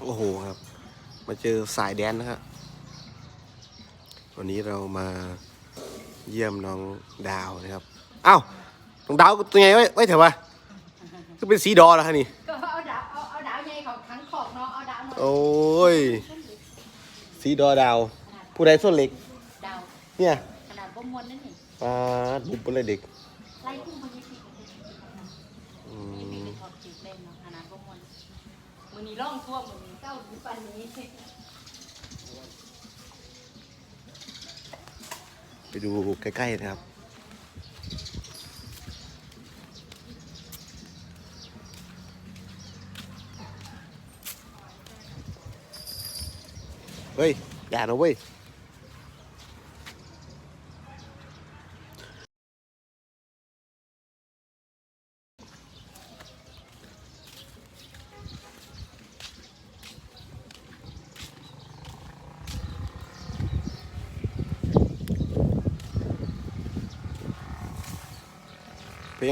โอ้โหครับ มาเจอสายแดนนะฮะวันนี้เรามาเยี่ยมน้องดาวนะครับอ้าวน้องดาวตัวไงไว้ไว้เถอะวะก็เป็นสีดอแล้วฮะนี่ก็เอาดาวเอาเอาดาวใหญ่ของทั้งขอบเนาะเอาดาวหน่อยโอ้ยสีดอดาว ผู้ใดส้นเล็ก ดาวเนี่ยขนาดบ่มวนนั่นนี่ปาดบุบเลยเด็กไล่พุ่งมายี่สิบอืมีมเป็นขอบติดเล่นเนาะขนาดบ่มวน มือนี้ร่องทั่วมือนี้เก้าถึงปันนี้ไปดูใกล้ๆนะครับ เฮ้ย อย่านะเว้ย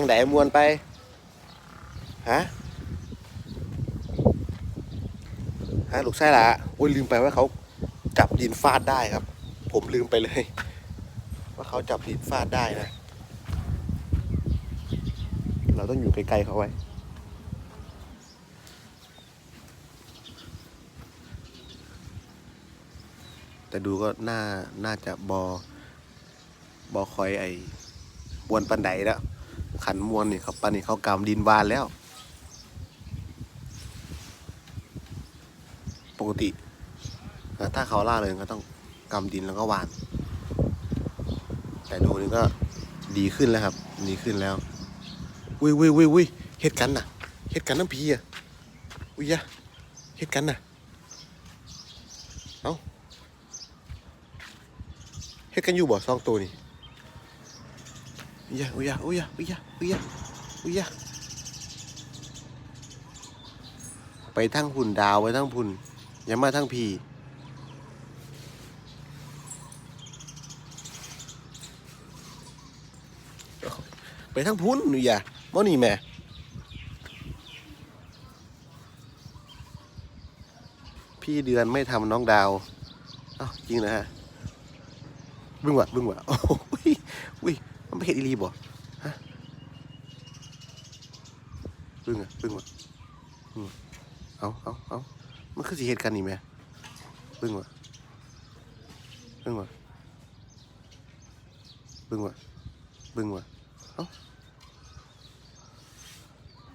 เป็นยังไงมวนไป ฮะ ฮะ ลูกไส้ละโอ้ยลืมไปว่าเขาจับดินฟาดได้ครับ ผมลืมไปเลย ว่าเขาจับดินฟาดได้นะ เราต้องอยู่ไกลๆเขาไว้แต่ดูก็น่า น่าจะบอบอคอยไอ้มวนปันไดแล้ว ขันมวนนี่เขาปันนี่เขากำดินวานแล้ว ปกติถ้าเขาล่าเลยก็ต้องกำดินแล้วก็วาน แต่ดูนี่ก็ดีขึ้นแล้วครับ ดีขึ้นแล้วอุ้ยอุ้ยอุ้ยอุ้ยเฮ็ดกันน่ะเฮ็ดกันน้ำพีอะอุ้ยยะเฮ็ดกันน่ะเอ้าเฮ็ดกันอยู่บ่อสองตัวนี่ อุ้ยยะอุ้ยยะอุ้ยยะอุ้ยะอุ้ยะอุยะไปทั้งหุ่นดาวไปทั้งพุ่นอย่ามาทั้งพีไปทั้งพุ้นหนูอย่าบ่นี่แม่พี่เดือนไม่ทำน้องดาวอ้าวจริงนะฮะบึ้งวะบึ้งวะโอ้ยอุ้ย มันไม่เห็นอีรีบ่ฮะบึ้งอะบึ้งวะเอาเอาเอามันคือสิเหตุกันนี่แม่บึ้งวะบึ้งวะบึ้งวะบึ้งวะเอา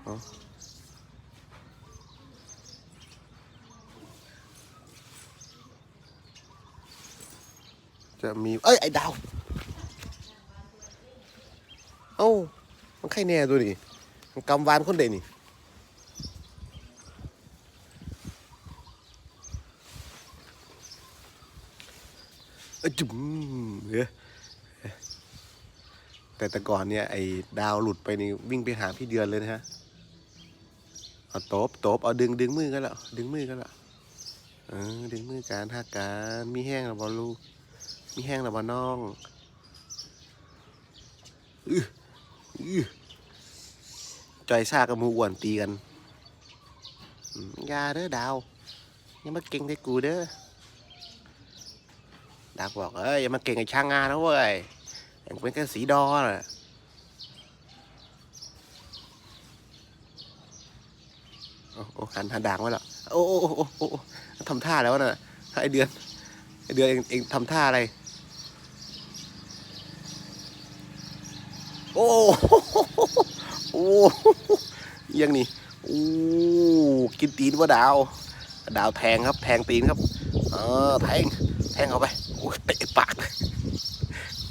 เอาจะมี เอ้ย ไอ้ดาว มันใครแน่ตัวนี่มันกำวานคนเด่นนี่เอจุ๋มเอ้ยแต่แต่ก่อนเนี่ยไอ้ดาวหลุดไปนี่วิ่งไปหาพี่เดือนเลยนะฮะ เอาโตบโตบเอาดึงดึงมือกันแล้วดึงมือกันแล้วเออดึงมือการหักการมีแห้งแล้วบอลูกมีแห้งแล้วบอน้องอืออือ จอยซากับมูอ้วนตีกันยาเด้อดาวอย่ามาเก่งได้กูเด้อดาวบอกเอ้ยอย่ามาเก่งไอ้ช่างงานนะเว้ยเอ็งเป็นแค่สีดอน่ะโอ้โอ้หันหันด่างไว้ล้วโอ้โอ้โอ้โอ้โอ้โอ้ทำท่าแล้วน่ะไอเดือนไอเดือนเองเองทำท่าอะไร โอ้ยังนี่โอ้กินตีนว่าดาว ดาวแทงครับ แทงตีนครับ เออแทง แทงเข้าไปโอ้เตะปาก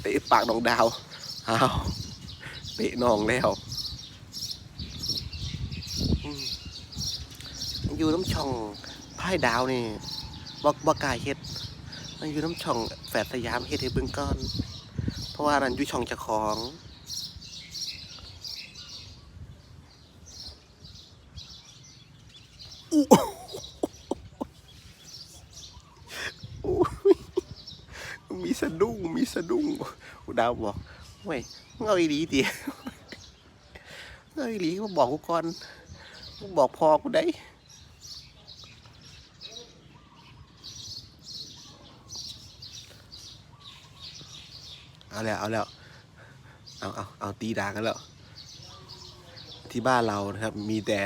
เตะปากน้องดาวอ้าวเตะน้องแล้วอยู่น้ำช่องพ่ดาวนี่บอกบอกกายเฮ็ดอยู่น้ำช่องแฝดสยามเฮ็ดให้เบิ่งก่อน เพราะว่านั้นอยู่ช่องเจ้าของ มีสะดุ้ง มีสะดุ้ง ดาวบอกเว้ยเงาอีหลีเดียเงาอีหลีมาบอกกูก่อนกูบอกพอกูได้เอาแล้ว เอาแล้ว เอาเอาเอาตีดากันแล้ว ที่บ้านเรานะครับ มีแต่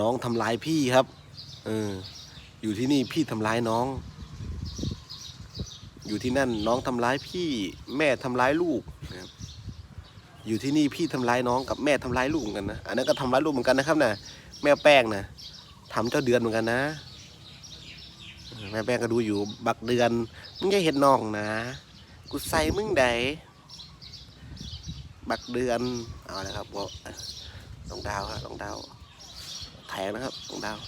น้องทำร้ายพี่ครับเอออยู่ที่นี่พี่ทำร้ายน้อง อยู่ที่นั่นน้องทำร้ายพี่ แม่ทำร้ายลูกนะครับอยู่ที่นี่พี่ทำร้ายน้องกับแม่ทำร้ายลูกเหมือนกันนะอันนั้นก็ทำร้ายลูกเหมือนกันนะครับนะแม่แป้งนะทำเจ้าเดือนเหมือนกันนะแม่แป้งก็ดูอยู่บักเดือนมึงจะเห็นน้องนะ กูใส่มึงใดบักเดือนเอาละครับบอกลองดาวครับลองดาว แทงนะครับลองดาว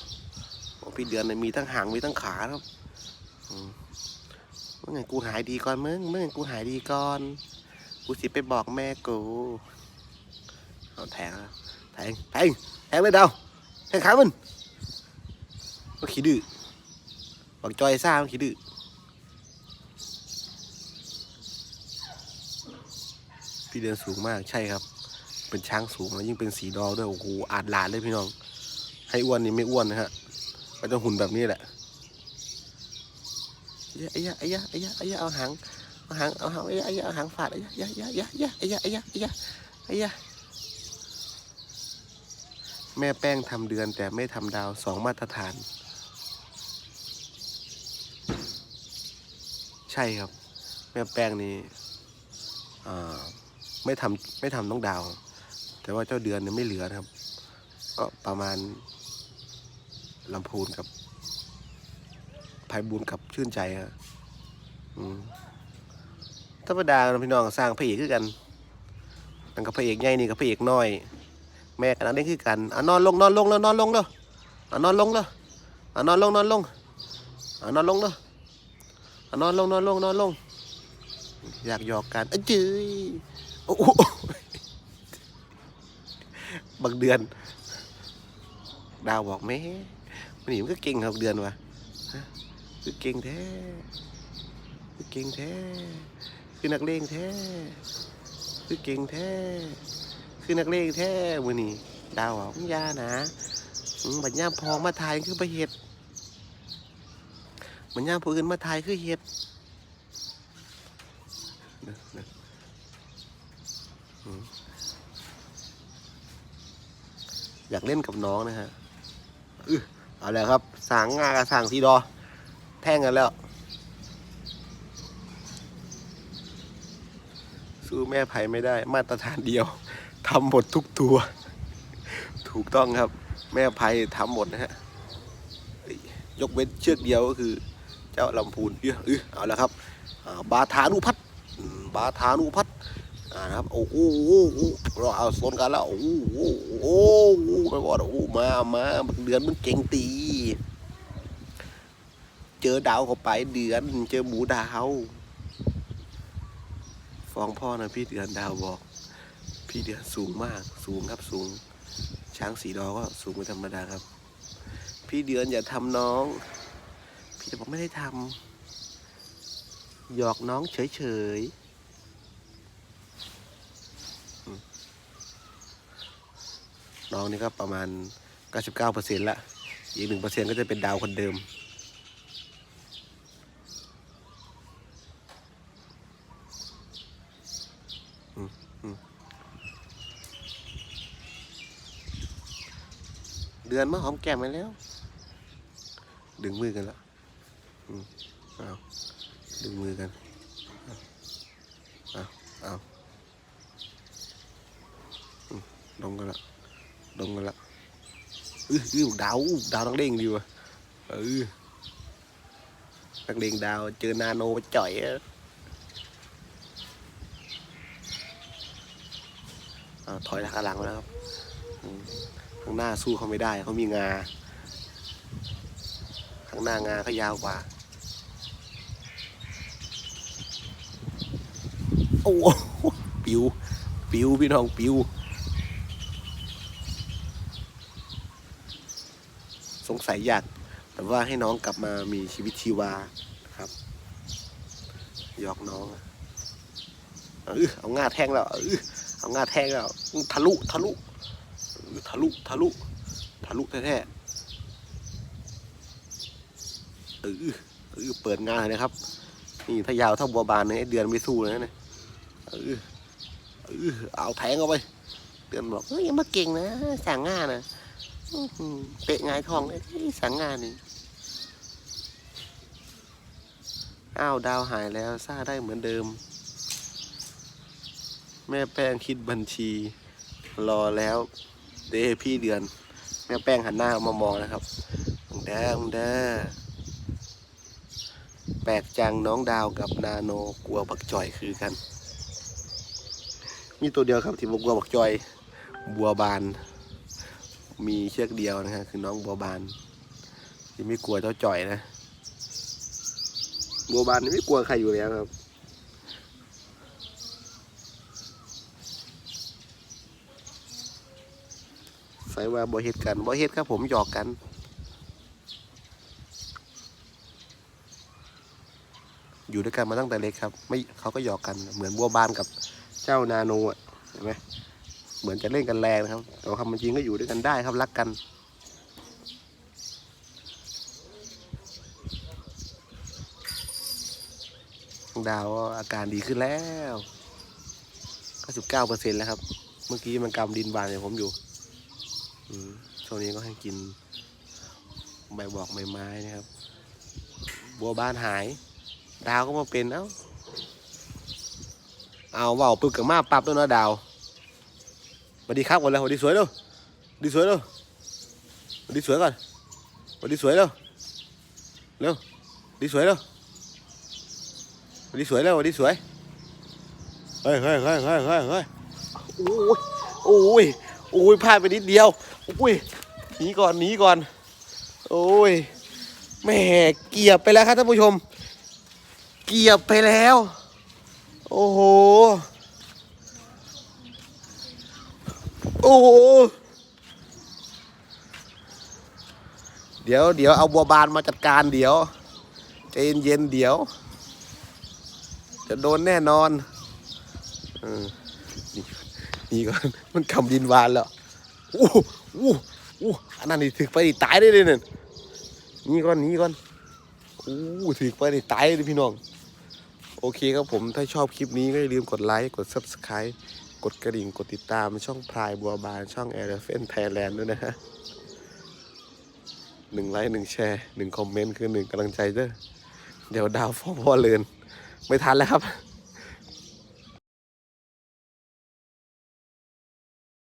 บอกพี่เดือนเนี่ยมีทั้งหางมีทั้งขาครับเมื่อไงกูหายดีก่อนมึงเมื่อไงกูหายดีก่อน กูสิไปบอกแม่กูเอาแทงแทงแทงแทงเลยดาวแทงขามันก็ขี้ดื้อบักจอยซ่ามันขี้ดื้อพี่เดือนสูงมากใช่ครับ เป็นช้างสูงแล้วยิ่งเป็นสีดอด้วยโอ้โหอาจหลานเลยพี่น้อง ให้อ้วนนี่ไม่อ้วนนะฮะก็จะหุ่นแบบนี้แหละไอ้ยะไอ้ยะไอ้ยะไอ้ยะไอ้ยะเอาหางเอาหางเอาหางไอ้ยะไอ้ยะเอาหางฝาดไอ้ยะไอ้ยะไอ้ยะไอ้ยะไอ้ยะไอ้ยะไอ้ยะแม่แป้งทำเดือนแต่ไม่ทำดาวสองมาตรฐาน ใช่ครับ แม่แป้งนี่อ่าไม่ทำไม่ทำน้องดาว แต่ว่าเจ้าเดือนเนี่ยไม่เหลือครับ ก็ประมาณ ลำพูนกับภัยบูลย์กับชื่นใจฮะธรรมดาพี่น้องสร้างพระเอกคือกันนั่นกับพระเอกใหญ่นี่กับพระเอกน้อย แม่กันนั่นคือกันอะนอนลงนอนลงแล้วนอนลงแล้วอะนอนลงแล้วอะนอนลงนอนลงอะนอนลงแล้วอะนอนลงนอนลงนอนลง อยากหยอกกันเอ้ยจืยโอ้บางเดือน ดาวบอกแม่ มันหนีมันก็เก่งครับเดือนวะฮะคือเก่งแท้คือเก่งแท้ คือนักเลงแท้ คือเก่งแท้ คือนักเลงแท้มือนี่ดาวบอกมึงยานะอืมบัญญาพองมาทายคือไปเห็ดบัญญาผู้อื่นมาทายคือเห็ดอยากเล่นกับน้องนะฮะ เอาแล้วครับสางงากับสางสีดอ แท่งกันแล้ว สู้แม่ไผ่ไม่ได้ มาตรฐานเดียวทำหมดทุกตัว ถูกต้องครับ แม่ไผ่ทำหมดนะฮะยกเว้นเชือกเดียวก็คือ เจ้าลำพูนเออเอาแล้วครับอ่าบาทานุพัฒบาทานุพัฒน์ นะครับโอ้โหเราเอาโซนกันแล้วโอ้โหโอ้โหไปก่อนโอ้มามาเดือนมึงเก่งตี เจอดาวเข้าไปเดือนเจอหมูดาวฟ้องพ่อนะพี่เดือนดาวบอก พี่เดือนสูงมาก สูงครับสูง ช้างสีดอก็สูงเป็นธรรมดาครับ พี่เดือนอย่าทำน้อง พี่จะบอกไม่ได้ทำหยอกน้องเฉยๆอืม น้องนี่ก็ประมาณ 99%ละอีก1%ก็จะเป็นดาวคนเดิม เดือนมาหอมแก้มไปแล้ว ดึงมือกันแล้วอืมเอาดึงมือกันเอาเอาอืมลงกันละ ลงกันละอื้ออื้อดาวดาวนักเลงดีว่ะเออนักเลงดาวเจอนาโนไปจ่อยอะถอยหลังมาแล้วครับข้างหน้าสู้เขาไม่ได้เขามีงา ข้างหน้างาเขายาวกว่าโอ้โหปิว ปิวพี่น้องปิว สงสัยอยากแต่ว่าให้น้องกลับมามีชีวิตชีวานะครับหยอกน้องเออเอาง่าแทงแล้วเออเอาง่าแทงแล้วทะลุทะลุทะลุทะลุทะลุแท้ๆเออเออเปิดงานเลยนะครับ นี่ถ้ายาวเท่าบัวบานเนี่ยเดือนไม่สู้เลยนะเนี่ยเออเออเอาแทงเอาไปเดือนบอกเฮ้ยอยังมาเก่งนะสั่งง่านะ เตะงายทองเลยสังงานนี่อ้าวดาวหายแล้วซ่าได้เหมือนเดิม แม่แป้งคิดบัญชี รอแล้ว เด้พี่เดือน แม่แป้งหันหน้ามามองนะครับเด้อเด้อแปลกจังน้องดาวกับนาโนกลัวบักจ่อยคือกัน มีตัวเดียวครับที่บกลัวบักจ่อย บัวบาน มีเชือกเดียวนะฮะคือน้องบัวบานที่ไม่กลัวเจ้าจ่อยนะบัวบานไม่กลัวใครอยู่แล้วครับ ใส่ว่าบ่เฮ็ดกันบ่เฮ็ดครับผมหยอกกันอยู่ด้วยกันมาตั้งแต่เล็กครับ ไม่เขาก็หยอกกันเหมือนบัวบานกับเจ้านาโนอะเห็นไหม เหมือนจะเล่นกันแรงนะครับ แต่ว่าคำจริงก็อยู่ด้วยกันได้ครับรักกันดาวก็อาการดีขึ้นแล้ว99เปอร์เซ็นแล้วครับ เมื่อกี้มันกำดินบานเนี่ยผมอยู่ช่วงนี้ก็ให้กินใบบอกใบไม้นะครับ บัวบานหาย ดาวก็มาเป็น เอ้า เอาเว่าปึกกับมาปรับตัวเนาะดาว วัสดีครับก่อนเลยวัสดีสวยเร็ววัสดีสวยเร็ววัสดีสวยก่อนวัสดีสวยเร็วเร็ววัสดีสวยเร็ววัสดีสวยเร็ววัสดีสวยเฮ้ยเฮ้ยเฮ้ยเฮ้ยเฮ้ยเฮ้ยโอ้ยโอ้ยโอ้ยพลาดไปนิดเดียวโอ้ยหนีก่อนหนีก่อน โอ้ยแม่เกียบไปแล้วครับท่านผู้ชม เกียบไปแล้ว โอ้โห โอ้โหเดี๋ยวเดี๋ยวเอาบัวบานมาจัดการเดี๋ยวใจเย็นเดี๋ยว จะโดนแน่นอนออนี่นี่ก่อนมันคำดินวานแล้วอู้อู้อู้อันนั้นนี่ถึกไปนี่ตายได้เลยเนี่ยนี่ก่อนนี่ก่อนอู้ถึกไปนี่ตายเลยพี่น้อง โอเคครับผมถ้าชอบคลิปนี้ก็อย่าลืมกดไลค์กด Subscribe กดกระดิ่งกดติดตามช่องพลายบัวบานช่องแอร์เฟนไทยแลนด์ด้วยนะฮะหนึ่งไลค์หนึ่งแชร์หนึ่งคอมเมนต์คือหนึ่งกำลังใจเด้อเดี๋ยวดาวฟ้องพ่อเลินไม่ทันแล้วครับ